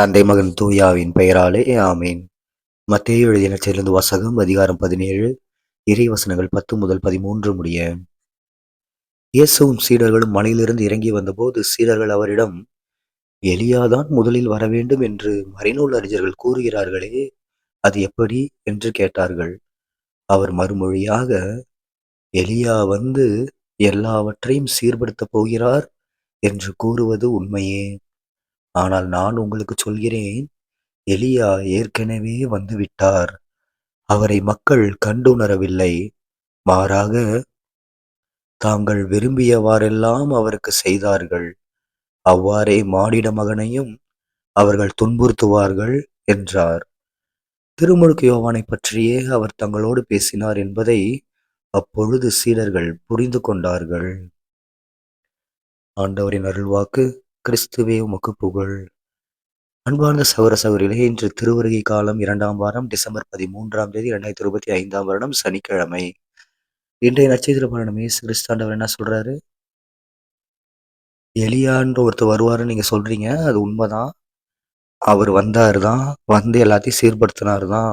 தந்தை மகன் தூயாவின் பெயராலே ஆமீன். மத்திய எழுதின சேர்ந்து வசகம் அதிகாரம் பதினேழு இறை வசனங்கள் பத்து முதல் பதிமூன்று முடிய. இயேசுவும் சீடர்களும் மலையிலிருந்து இறங்கி வந்தபோது சீடர்கள் அவரிடம் எலியாதான் முதலில் வர வேண்டும் என்று மறைநூல் அறிஞர்கள் கூறுகிறார்களே அது எப்படி? என்று கேட்டார்கள். அவர் மறுமொழியாக எலியா வந்து எல்லாவற்றையும் சீர்படுத்தப் போகிறார் என்று கூறுவது உண்மையே. ஆனால் நான் உங்களுக்கு சொல்கிறேன் எலியா ஏற்கனவே வந்துவிட்டார். அவரை மக்கள் கண்டுணரவில்லை. மாறாக தாங்கள் விரும்பியவாறெல்லாம் அவருக்கு செய்தார்கள். அவ்வாறே மானிட மகனையும் அவர்கள் துன்புறுத்துவார்கள் என்றார். திருமுழுக்கு யோவானை பற்றியே அவர் தங்களோடு பேசினார் என்பதை அப்பொழுது சீடர்கள் புரிந்து கொண்டார்கள். ஆண்டவரின் அருள்வாக்கு கிறிஸ்துவே உமக்கு புகழ். அன்பார்ந்த சௌர சௌரிலே இன்று திருவருகை காலம் இரண்டாம் வாரம் டிசம்பர் பதிமூன்றாம் தேதி இரண்டாயிரத்தி இருபத்தி ஐந்தாம் வருடம் சனிக்கிழமை. இன்றைய நட்சத்திர பலனும் இயேசு கிறிஸ்தாண்டவர் என்ன சொல்றாரு? எலியான்ற ஒருத்தர் வருவாருன்னு நீங்க சொல்றீங்க அது உண்மைதான். அவர் வந்தாரு தான் வந்து எல்லாத்தையும் சீர்படுத்தினாரு தான்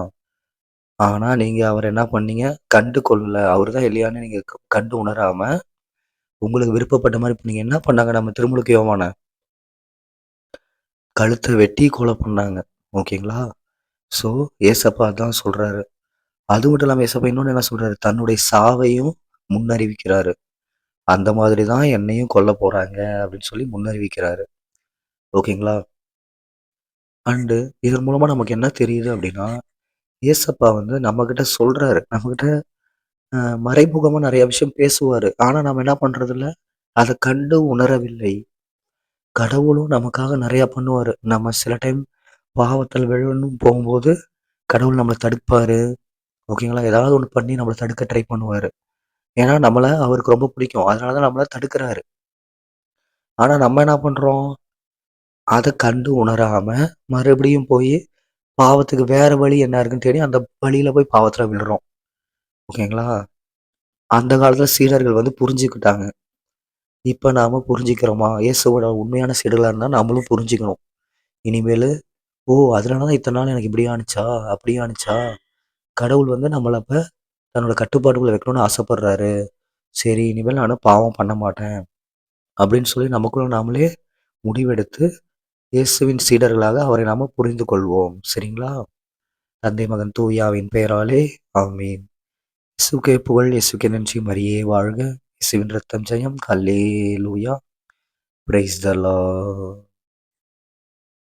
ஆனா நீங்க அவர் என்ன பண்ணீங்க? கண்டு கொள்ளல. அவர் தான் எலியான்னு நீங்க கண்டு உணராம உங்களுக்கு விருப்பப்பட்ட மாதிரி இப்போ நீங்க என்ன பண்ணாங்க? நம்ம திருமுழுக்கு யோவான. கழுத்தை வெட்டி கொலை பண்ணாங்க. ஓகேங்களா? ஸோ ஏசப்பா தான் சொல்கிறாரு அது மட்டும் இல்லாமல் ஏசப்பா இன்னொன்று என்ன சொல்கிறாரு தன்னுடைய சாவையும் முன்னறிவிக்கிறாரு. அந்த மாதிரி தான் என்னையும் கொல்ல போகிறாங்க அப்படின்னு சொல்லி முன்னறிவிக்கிறாரு. ஓகேங்களா? அண்டு இதன் மூலமாக நமக்கு என்ன தெரியுது அப்படின்னா ஏசப்பா வந்து நம்மக்கிட்ட சொல்கிறாரு நம்மக்கிட்ட மறைமுகமாக நிறைய விஷயம் பேசுவார். ஆனால் நம்ம என்ன பண்ணுறதில்ல அதை கண்டு உணரவில்லை. கடவுளும் நமக்காக நிறையா பண்ணுவார். நம்ம சில டைம் பாவத்தில் விழணும் போகும்போது கடவுள் நம்மளை தடுப்பார். ஓகேங்களா? ஏதாவது ஒன்று பண்ணி நம்மளை தடுக்க ட்ரை பண்ணுவார். ஏன்னா நம்மளை அவருக்கு ரொம்ப பிடிக்கும். அதனால தான் நம்மளை தடுக்கிறாரு. ஆனால் நம்ம என்ன பண்ணுறோம் அதை கண்டு உணராமல் மறுபடியும் போய் பாவத்துக்கு வேற வழி என்ன இருக்குன்னு தேடி அந்த வழியில் போய் பாவத்தில் விழுறோம். ஓகேங்களா? அந்த காலத்தில் சீடர்கள் வந்து புரிஞ்சுக்கிட்டாங்க. இப்போ நாம் புரிஞ்சுக்கிறோமா? இயேசுவோட உண்மையான சீடர்களாக இருந்தால் நம்மளும் புரிஞ்சுக்கணும். இனிமேல் ஓ அதனால தான் இத்தனை நாள் எனக்கு இப்படி ஆணுச்சா? அப்படி ஆணுச்சா? கடவுள் வந்து நம்மளை அப்போ தன்னோட கட்டுப்பாடுகளை வைக்கணும்னு ஆசைப்படுறாரு. சரி இனிமேல் நானும் பாவம் பண்ண மாட்டேன். அப்படின்னு சொல்லி நமக்குள்ள நாமளே முடிவெடுத்து இயேசுவின் சீடர்களாக அவரை நாம புரிந்து கொள்வோம். சரிங்களா? தந்தை மகன் தூயாவின் பெயராலே ஆமீன். இசுக்கே புகழ் இசுக்கே நன்றி மரியே வாழ்க. இசுவின் ரத்தம் ஜெயம் கல்லேலூயா பிரைஸ் த லா